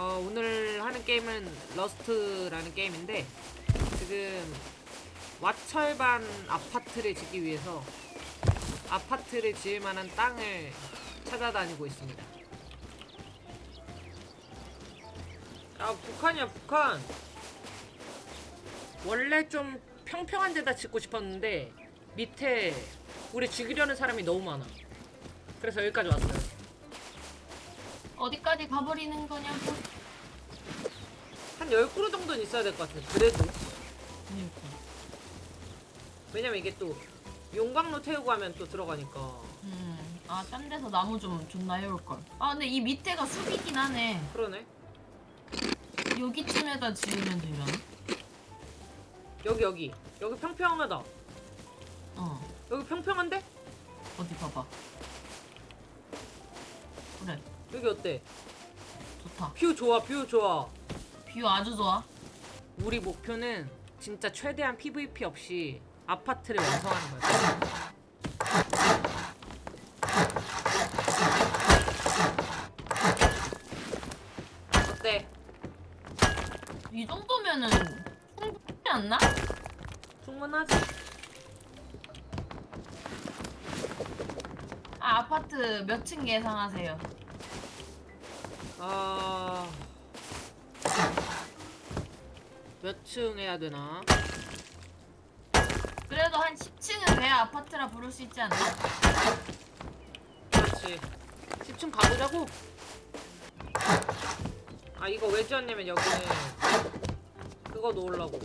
어, 오늘 하는 게임은 러스트라는 게임인데 지금 와철반 아파트를 짓기 위해서 아파트를 지을 만한 땅을 찾아다니고 있습니다. 아 북한이야 북한. 원래 좀 평평한 데다 짓고 싶었는데 밑에 우리 죽이려는 사람이 너무 많아. 그래서 여기까지 왔어요. 어디까지 가버리는 거냐고. 한 10그루 정도는 있어야 될 것 같아. 그래도. 그러니까. 왜냐면 이게 또 용광로 태우고 하면 또 들어가니까. 음. 아, 딴 데서 나무 좀 존나 해올 걸. 아, 근데 이 밑에가 숲이긴 하네. 그러네. 여기쯤에다 지으면 되려나? 여기 여기. 여기 평평하다. 어. 여기 평평한데? 어디 봐봐. 그래. 여기 어때? 좋다. 뷰 좋아 뷰 좋아. 뷰 아주 좋아. 우리 목표는 진짜 최대한 PVP 없이 아파트를 완성하는 거야. 어때? 이 정도면은 충분하지 않나? 충분하지? 아, 아파트 몇 층 예상하세요? 아... 몇 층 해야 되나? 그래도 한 10층은 돼야 아파트라 부를 수 있지 않나? 그렇지. 10층 가보자고. 아 이거 왜 지었냐면 여기는 그거 놓으려고.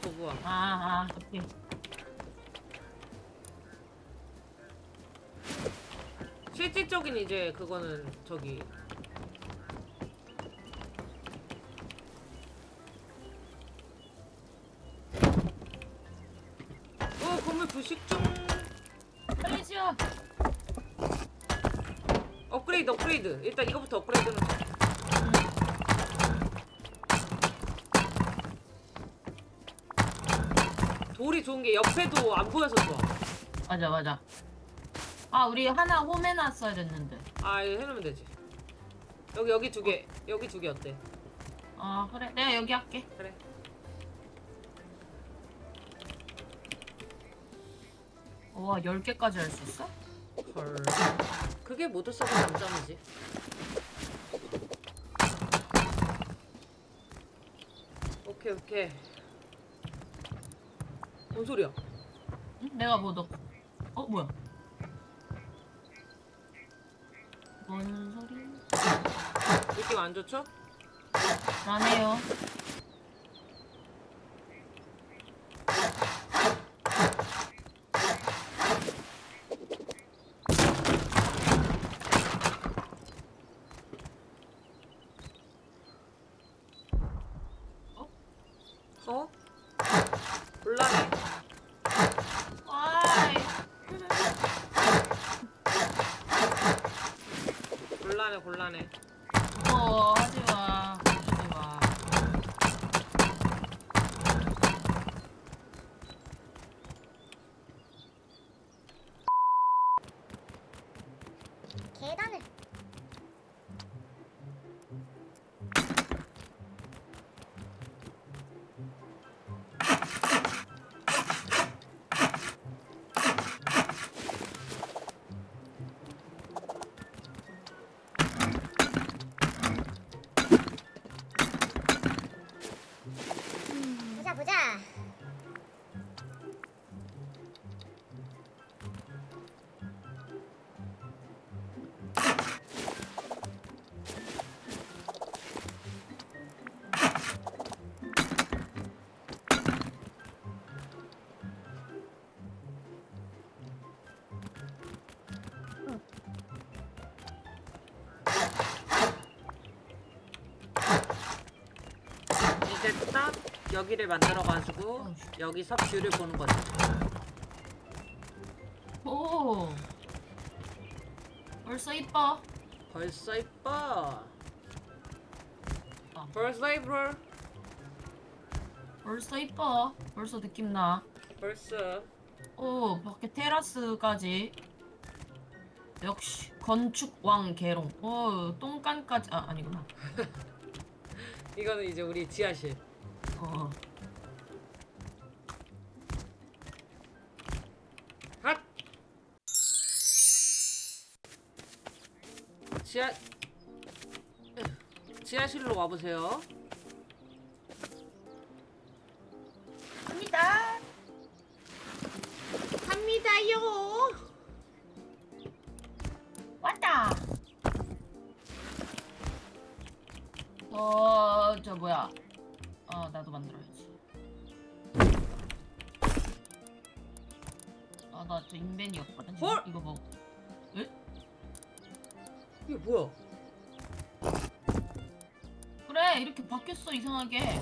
도구함. 아, 아, 오케이. 실질적인 이제 그거는 저기 건물 부식 중 빨리 지어. 업그레이드 업그레이드 일단 이거부터 업그레이드는 돌이 좋은 게 옆에도 안 보여서 좋아 맞아, 맞아. 아, 우리 하나 홈해놨어야 됐는데. 아 이거 해놓으면 되지 여기 여기 두개 여기 두 개 어때 아, 그래. 내가 여기 할게. 그래 와, 10개까지 할 수 있어? 헐 그게 모두 써서 장점이지 오케이 오케이 뭔 소리야 응? 내가 뭐 넣... 어, 뭐야? 뭔 소리? 느낌 안 좋죠? 나네요. 여기를 만들어가지고 어, 여기서 뷰를 보는 거지 오. 벌써 이뻐. 벌써 이뻐 어. 벌써 이뻐 벌써 이뻐. 벌써 느낌 나. 벌써 오, 밖에 테라스까지. 역시 건축 왕 개롱. 오, 똥간까지 아 아니구나. 이거는 이제 우리 지하실. 어. 핫! 지하 지하실로 와보세요. 갑니다. 갑니다요. 왔다. 어, 저 뭐야? 어, 나도 만들어야지. 아, 나 저 인벤이었거든. 지금. 헐! 이거 뭐? 이게 뭐야? 그래, 이렇게 바뀌었어 이상하게.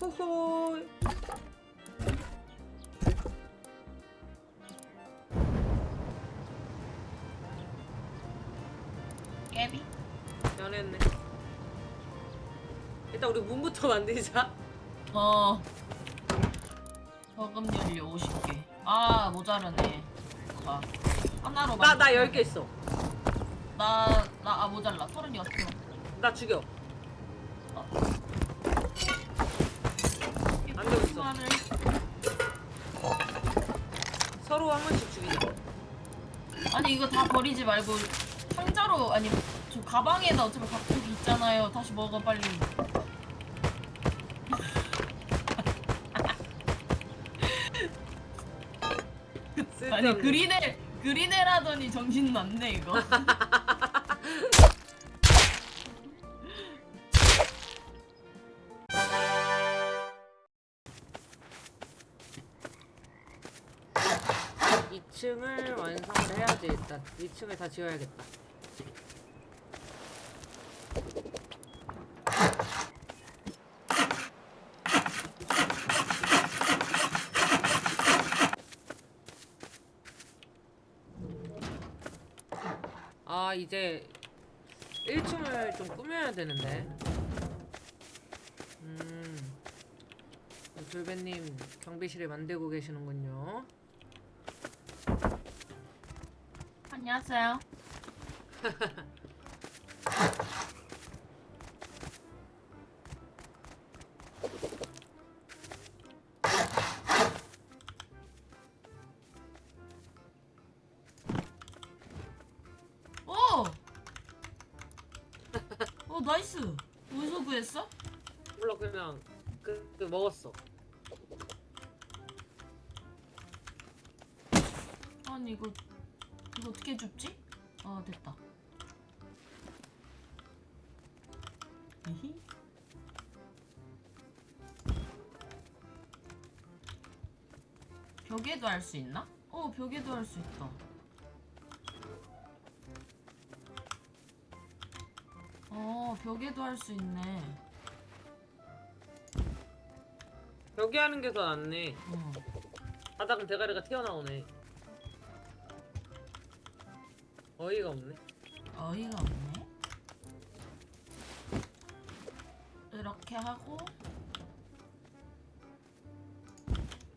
호호. 문부터 만들자. 어. 저금 연료 50개. 아, 모자라네. 아, 하나로 나 나 만들자. 10개 있어. 나, 나, 아, 모자라. 36개. 나 죽여. 안 되고 있어. 서로 한 번씩 죽이자. 아니 이거 다 버리지 말고 상자로 아니 저 가방에다 어차피 갖고 있잖아요. 다시 먹어 빨리. 아니 쓸데없는. 그린애 그린애라더니 정신 났네 이거. 이층을 완성을 해야지 일단 2층을 다 지어야겠다. 아 이제 1층을 좀 꾸며야 되는데. 음. 돌배님 경비실에 만들고 계시는군요. 안녕하세요. 나이스. 어디서 구했어? 몰라 그냥 그, 그 먹었어. 아니 이거 이거 어떻게 줍지? 아 됐다. 히히. 벽에도 할 수 있나? 어 벽에도 할 수 있다. 어 벽에도 할 수 있네. 여기 하는 게 더 낫네. 어. 바닥은 대가리가 튀어나오네. 어이가 없네. 어이가 없네. 이렇게 하고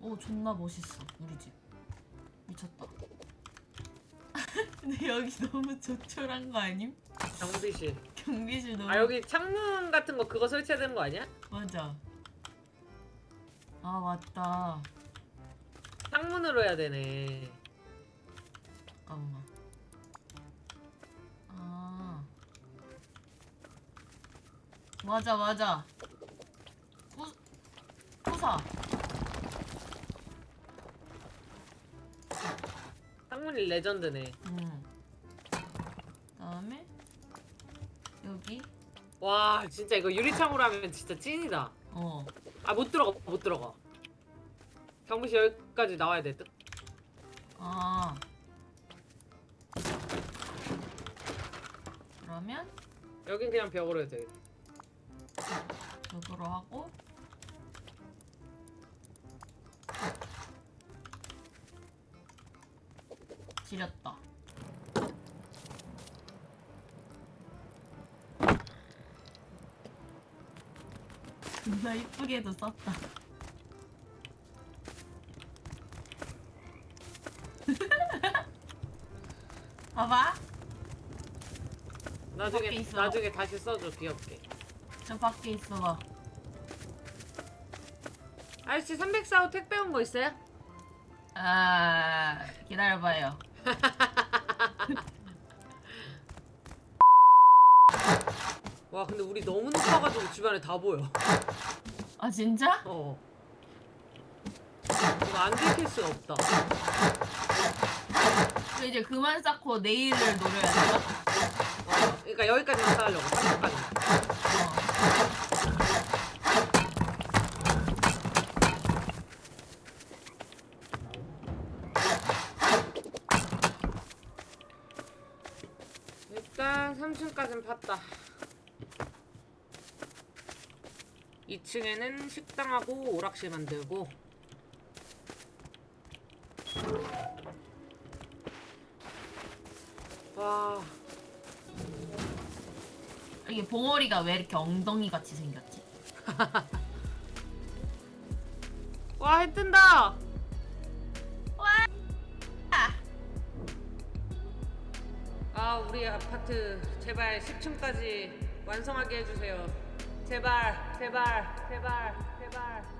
오 존나 멋있어 우리 집 미쳤다. 근데 여기 너무 조촐한 거 아님? 경비실. 경비실 너무 아 여기 창문 같은 거 그거 설치해야 되는 거 아니야? 맞아. 아 맞다. 창문으로 해야 되네. 잠깐만. 아. 맞아, 맞아. 부, 부사. 창문이 레전드네. 음. 다음에, 여기, 와 진짜 이거 유리창으로 하면 진짜 찐이다. 어. 아 못 들어가 못 들어가. 경비실 여기까지 나와야 돼. 뜻. 아. 그러면, 여긴 그냥 벽으로 해도 돼. 이거로 하고, 지렸다. 존나 이쁘게도 썼다. 봐봐. 나중에 있어. 나중에 다시 써줘 귀엽게. 저 밖에 있어 봐. 아저씨 304호 택배 온 거 있어요? 아 기다려봐요. 와 근데 우리 너무 높아가지고 주변에 다 보여 아 진짜? 어 이거 안 들킬 수가 없다 그럼 이제 그만 쌓고 내일을 노려야 돼요? 어, 그러니까 여기까지만 쌓으려고 30까지 어. 일단 3층까지는 봤다 2층에는 식당하고 오락실 만들고 와 이게 봉오리가 왜 이렇게 엉덩이 같이 생겼지? 와, 해 뜬다! 아, 아, 우리 아파트 제발 10층까지 완성하게 해주세요. 제발, 제발, 제발, 제발.